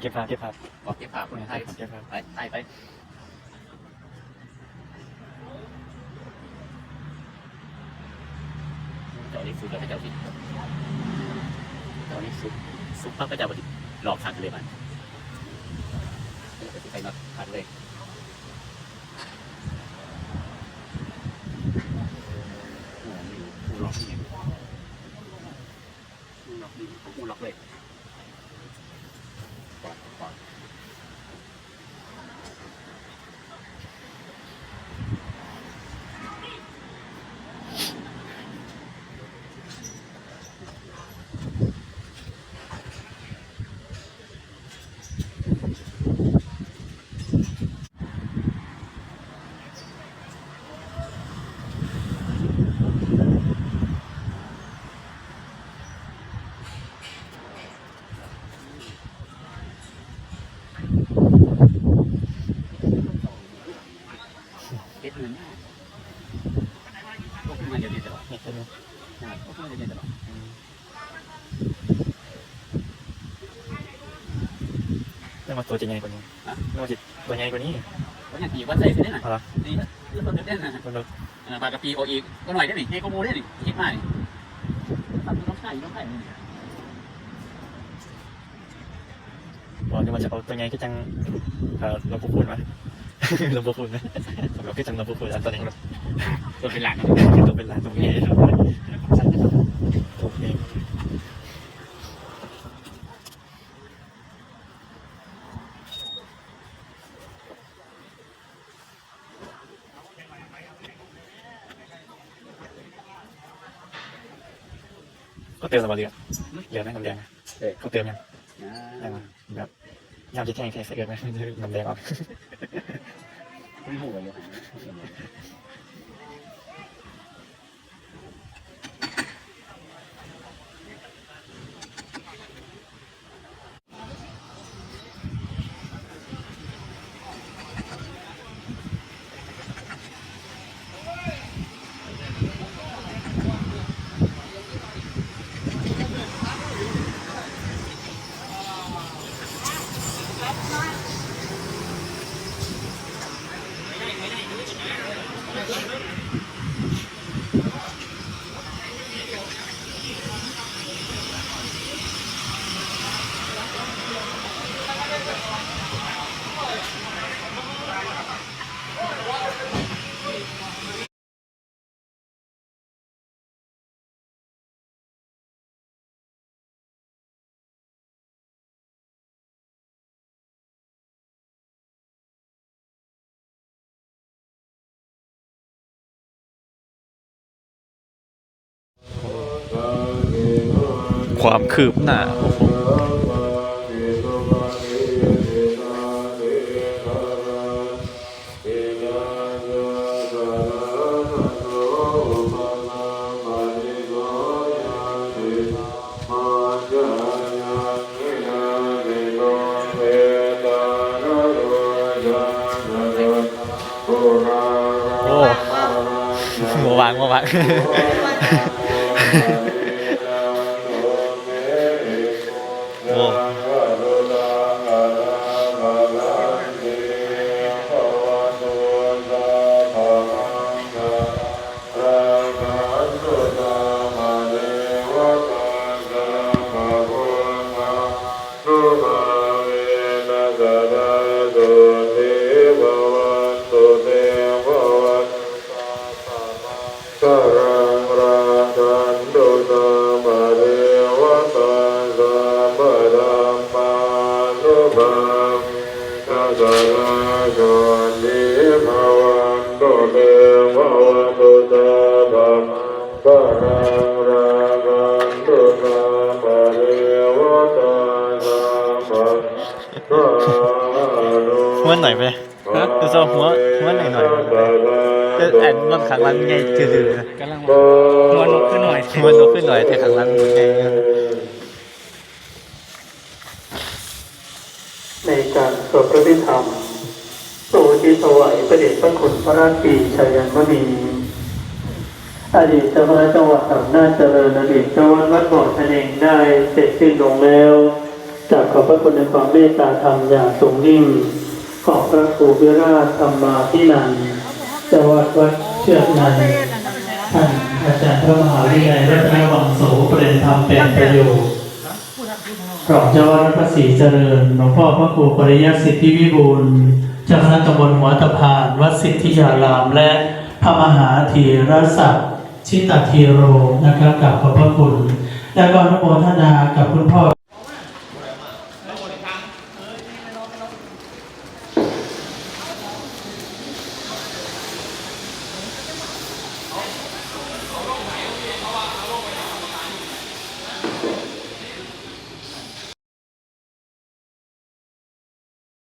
เก็บภาพเก็บภาพบอกเก็บภาพคนไทยเก็บภาพไปไปไปเจ้านี่สุดแล้วเจ้าสิเจ้านี่สุดสุดปั๊บก็จ้าสิหลอกสั่งเลยมันใส่มาพันเลยโอ้นี่กูหลอกนี่กูหลอกนี่กูหลอกเลยก่อนก่อน เก็บเงินพวกขึ้นมาเดี๋ยวนี้ตลอด นี่เป็น เดี๋ยวนี้ตลอดเรื่องมาตัวจะใหญ่กว่านี้เรื่องมาจิตตัวใหญ่กว่านี้เพราะอย่างที่ว่าใส่ไปได้หน่ะเอาละนี่เรื่องมันเด่นนะมันเราปากระปีโออีกก็หน่อยได้หนิให้ข้อมูได้หนิคิดมาดิทำต้องใช่ต้องใช่บอกนี่มันจะเอาตัวใหญ่ก็จังเอ่อเราพูดมาเราพูดนะเราก็จังเราพูดอันตอนนี้เราตัวเป็นหลังตัวเป็นร้านตัวใหญ่ตัวใหญ่ก็เติมสมาร์ทเยอะไหมน้ำแดงเขาเติมยังยังแบบยามจะแทงแทงใส่เกินไหมน้ำแดงออก ไม่หัว ความคืบหน้าโอ้โมวางโมวาง หัวหน่อยไปฮะคือโซ่หัวหัวหน่อยหน่อยแต่แอนมันขังรันไงจืดๆนะกำลังหัวนกขึ้นหน่อยมัวนกขึ้นหน่อยแต่ขังรันไงในการสวดพระพิธรรมสู่ที่ถวายพระเดชพระคุณพระราชีชัยยันมณี อดีตเจ้าคณะจังหวัดอำนาจเจริญอดีตเจ้าวัดวัดบ่อทะเนงได้เสร็จสิ้นลงแล้วจากขอบพระคุณในความเมตตาธรรมอย่างสูงยิ่งของพระครูวิราชธรรมาพินันเจ้าวัดวัดเชือกนันท์ท่านอาจารย์พระมหาวิทยาลัยรัตนวังโสประเด็นธรรมเป็นประโยชน์รองเจ้าวัดพระศรีเจริญหลวงพ่อพระครูปริยัติสิทธิวิบูลเจ้าคณะตำบลหัวตะพานวัดสิทธิยารามและพระมหาธีรศักดิ์ ชิตธีโรนะครับกับขอบพระคุณ และก็อนุโมทนากับคุณพ่อ